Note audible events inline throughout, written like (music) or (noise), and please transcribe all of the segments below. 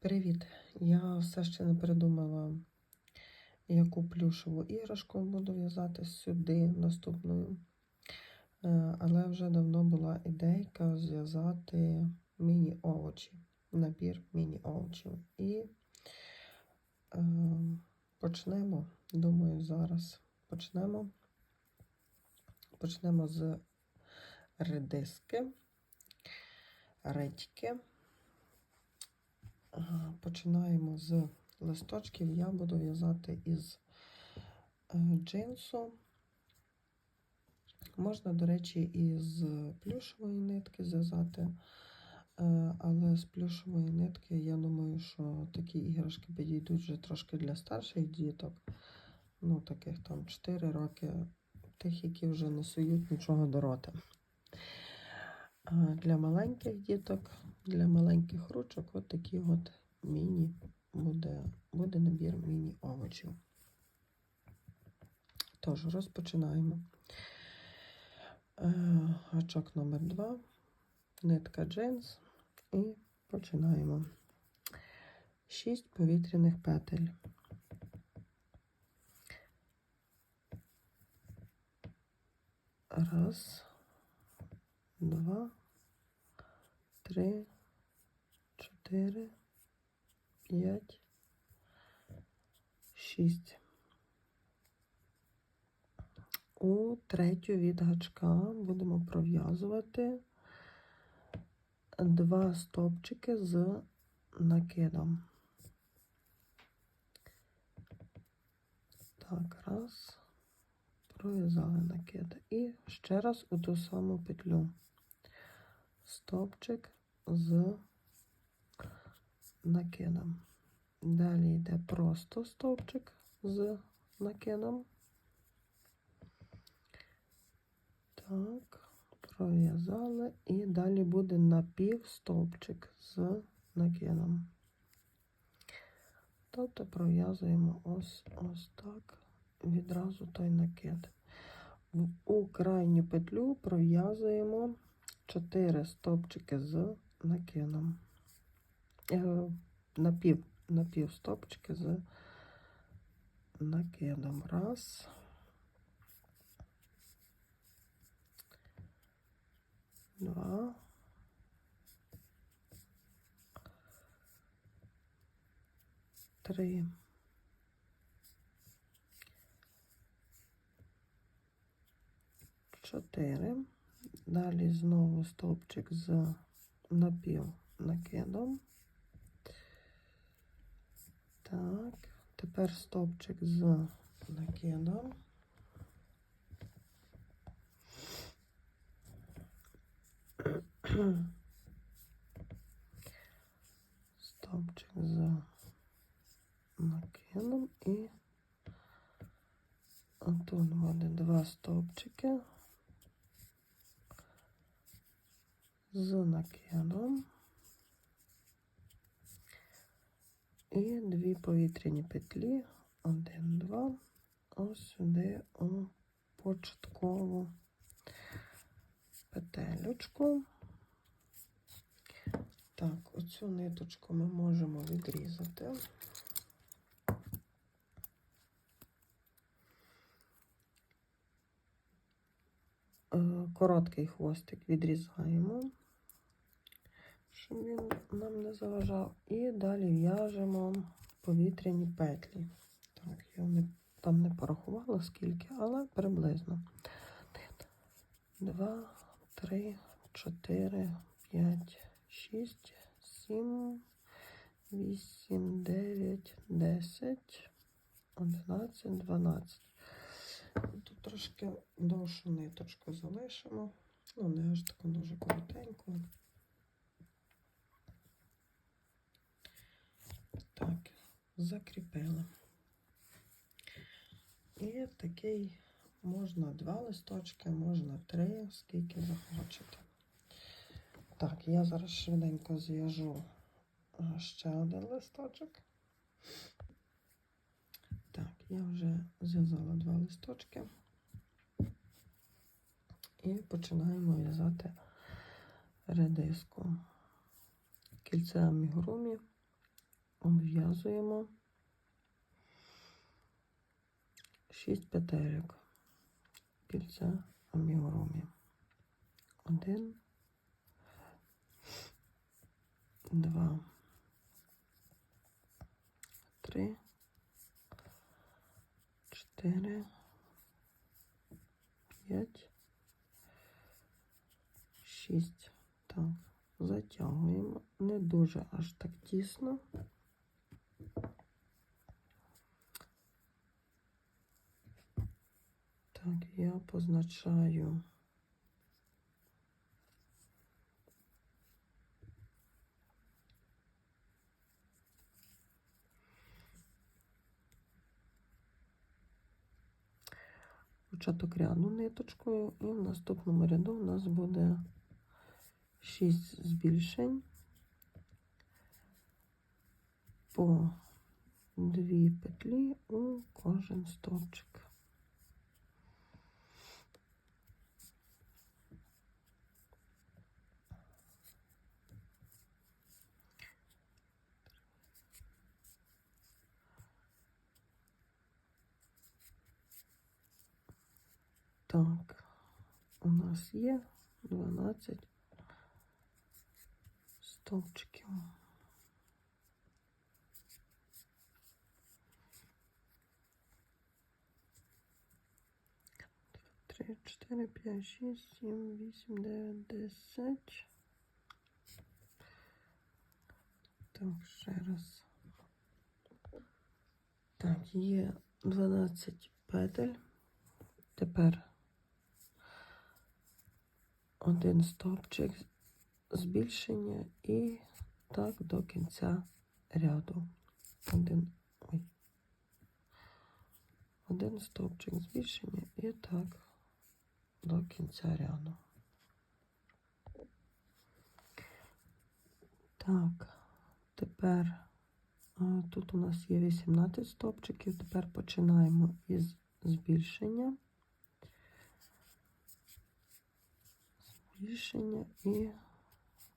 Привіт! Я все ще не придумала, яку плюшеву іграшку буду в'язати сюди наступною. Е, Але вже давно була ідейка зв'язати міні-овочі, набір міні-овочів. І е, почнемо, думаю, зараз почнемо. Почнемо з редиски, редьки. Ага, Починаємо з листочків. Я буду в'язати із е, джинсу. Можна, до речі, із плюшової нитки зв'язати, е, але з плюшової нитки, я думаю, що такі іграшки підійдуть вже трошки для старших діток. Ну, таких там 4 роки, тих, які вже не сують нічого до рота. Для маленьких діток, для маленьких ручок, от такі от міні буде, буде набір міні-овочів. Тож, розпочинаємо. Е, Гачок номер 2, нитка джинс і починаємо. 6 повітряних петель. Раз, два, три, чотири, п'ять, шість. У третю від гачка будемо пров'язувати два стовпчики з накидом. Так, раз, пров'язали накид. І ще раз у ту саму петлю. Стовпчик з накидом. Далі йде просто стовпчик з накидом. Так, пров'язали і далі буде напівстовпчик з накидом. Тобто пров'язуємо ось ось так відразу той накид. У крайню петлю пров'язуємо 4 стовпчики з накидом. Е, Напів, напів стовпчики з накидом. Раз. Два. Три. Чотири. Далі знову стовпчик з напів накидом. Так, тепер стовпчик з накидом. Стовпчик з накидом і тут буде два стовпчики з накидом і дві повітряні петлі, один, два, ось сюди у початкову петелючку. Так, оцю ниточку ми можемо відрізати. Е, Короткий хвостик відрізаємо, щоб він нам не заважав. І далі в'яжемо повітряні петлі. Так, я не, там не порахувала скільки, але приблизно. Один, два, три, чотири, п'ять, шість, сім, вісім, дев'ять, десять, одинадцять, дванадцять. Тут трошки довшу ниточку залишимо. Ну, не аж таку дуже коротеньку. Так, закріпила. І такий можна два листочки, можна три, скільки захочете. Так, я зараз швиденько зв'яжу ще один листочок. Я вже зв'язала два листочки. І починаємо в'язати редиску. Кільце амігурумі обв'язуємо 6 петельок кільця амігурумі. Один, два, три, чотири, п'ять, шість. Так, затягуємо. Не дуже аж так тісно. Так, я позначаю. Початок ряду ниточкою, і в наступному ряду у нас буде 6 збільшень по 2 петлі у кожен стовпчик. Так, у нас є 12 стовпчиків. Три, чотири, п'ять, шість, сім, вісім, дев'ять, десять. Так, ще раз. Так, є 12 петель. Тепер один стовпчик збільшення і так до кінця ряду. Один, ой, один стовпчик збільшення і так до кінця ряду. Так, тепер тут у нас є 18 стовпчиків. Тепер починаємо із збільшення. Збільшення і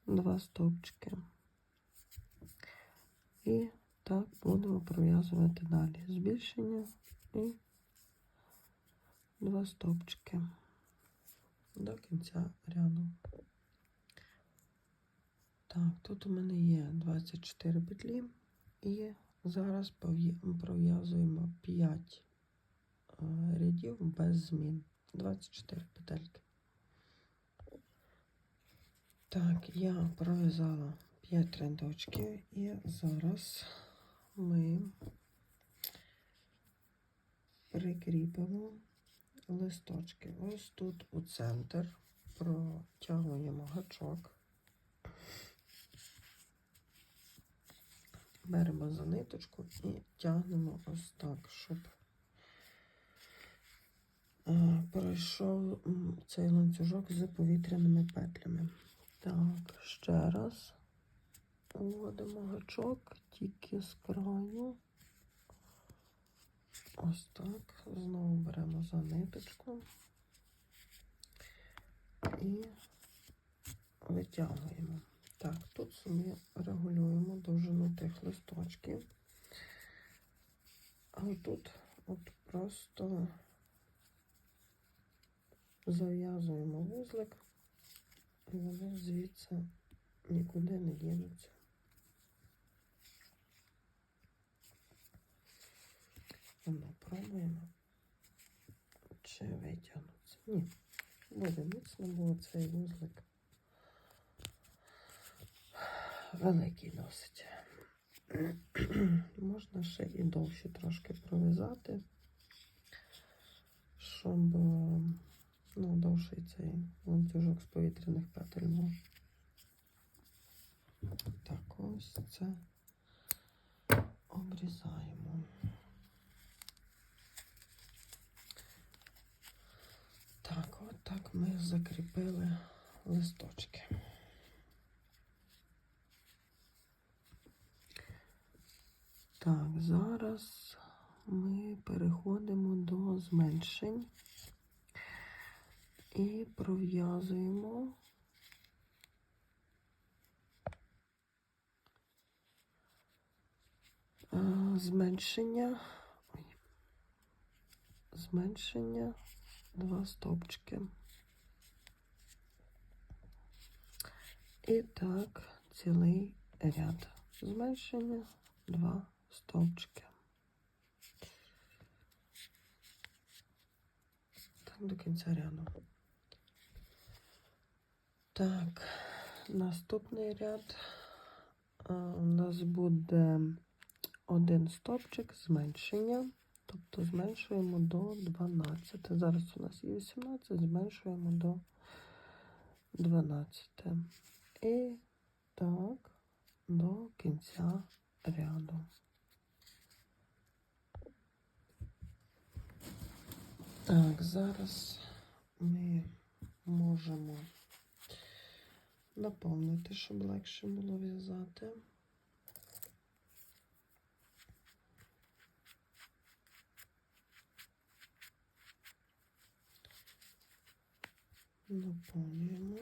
два стовпчики. І так будемо пров'язувати далі. Збільшення і два стовпчики до кінця ряду. Так, тут у мене є 24 петлі, і зараз пров'язуємо 5 е, рядів без змін. 24 петельки. Так, я пров'язала 5 рядочків і зараз ми прикріпимо листочки. Ось тут у центр протягуємо гачок. Беремо за ниточку і тягнемо ось так, щоб е, пройшов цей ланцюжок з повітряними петлями. Так, ще раз вводимо гачок тільки з краю. Ось так. Знову беремо за ниточку і витягуємо. Так, тут собі регулюємо довжину тих листочків. А тут от просто зав'язуємо вузлик, і вони звідси нікуди не дінуться. Ну, пробуємо. Чи витягнуться? Ні. Буде міцно, бо цей вузлик великий досить. (clears throat) Можна ще і довше трошки пров'язати, щоб ну, довший цей ланцюжок з повітряних петель був. Так, ось це обрізаємо. Так, от так ми закріпили листочки. Так, зараз ми переходимо до зменшень і пров'язуємо зменшення. Ой. Зменшення. Два стовпчики. І так, цілий ряд. Зменшення, два стовпчики. Так, до кінця ряду. Так, наступний ряд у нас буде один стовпчик зменшення. Тобто зменшуємо до 12. Зараз у нас є 18, зменшуємо до 12. І так, до кінця ряду. Так, зараз ми можемо наповнити, щоб легше було в'язати. Наповнюємо.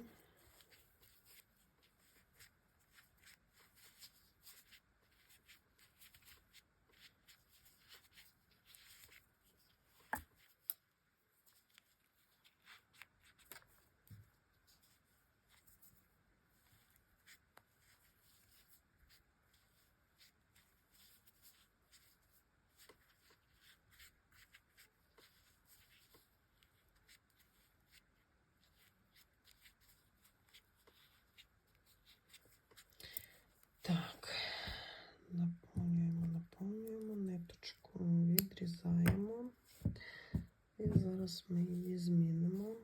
Так, наповнюємо, наповнюємо, ниточку відрізаємо. І зараз ми її змінимо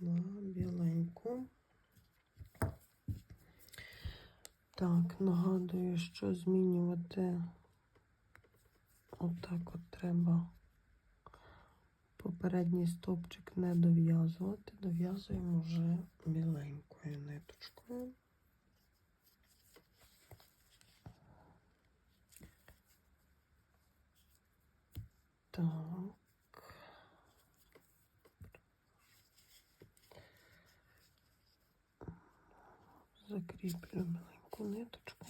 на біленьку. Так, нагадую, що змінювати отак от треба попередній стовпчик не дов'язувати, дов'язуємо вже біленькою ниточкою. Так. Закріплю маленьку ниточку.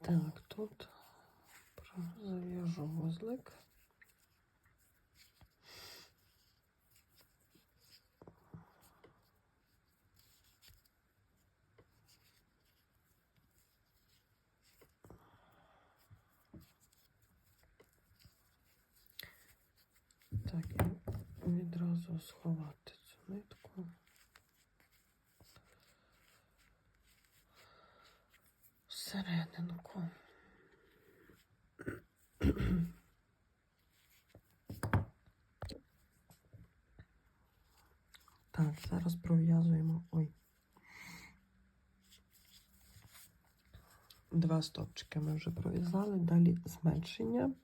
Так, тут зав'яжу вузлик. Так, і відразу сховати цю нитку. Всерединку. Так, зараз пров'язуємо. Ой. Два стопчики ми вже пров'язали, далі зменшення.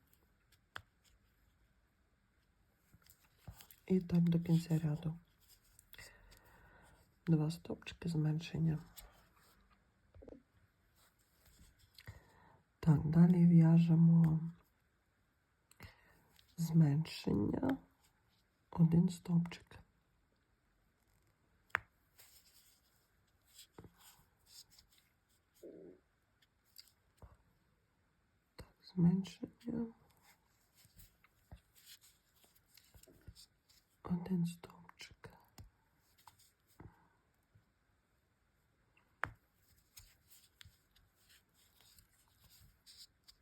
І так до кінця ряду. Два стопчики зменшення. Так, далі в'яжемо зменшення, один стопчик. Так, зменшення. Один стовпчик.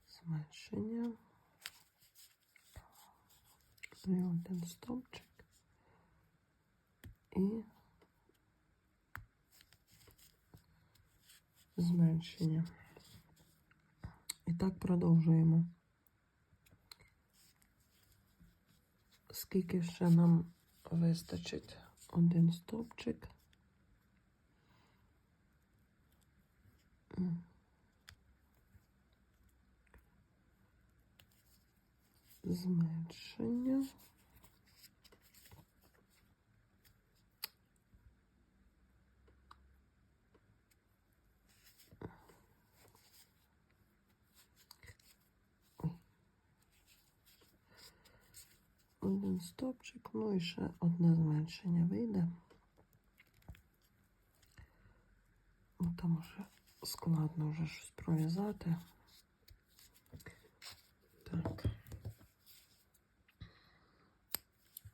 Зменшення. І один стовпчик. І зменшення. І так продовжуємо. Скільки ще нам вистачить один стовпчик. Зменшення. Один стопчик, ну і ще одне зменшення вийде. там вже складно вже щось пров'язати. Так.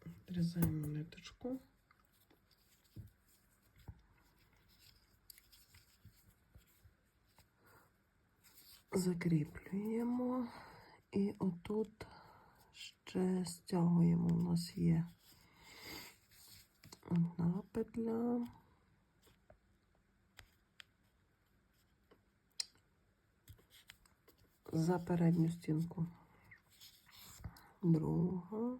Відрізаємо ниточку. Закріплюємо і отут ще стягуємо. У нас є одна петля. За передню стінку. Друга.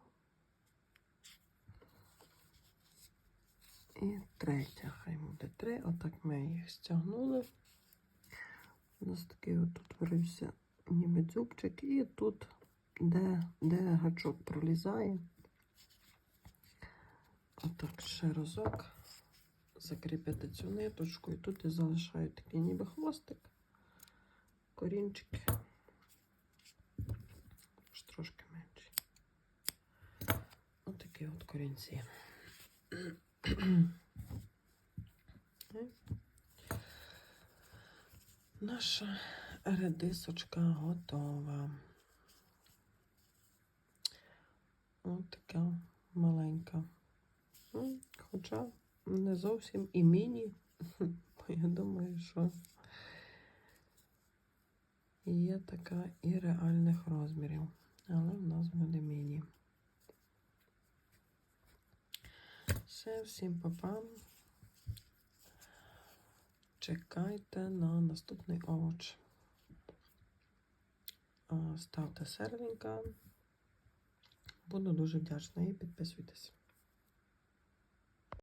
І третя. Хай буде три. Отак ми їх стягнули. У нас такий от тут вирився ніби дзюбчик. І тут, де, де гачок пролізає. Отак ще разок. Закріпити цю ниточку. І тут я залишаю такий ніби хвостик. Корінчик. Аж трошки менший. Отакі от корінці. Наша редисочка готова. Ось така маленька. Хоча не зовсім і міні. (laughs) Бо я думаю, що є така і реальних розмірів. Але в нас буде міні. Все, всім папа. Чекайте на наступний овоч. А, Ставте серденька. Буду дуже вдячна і підписуйтесь.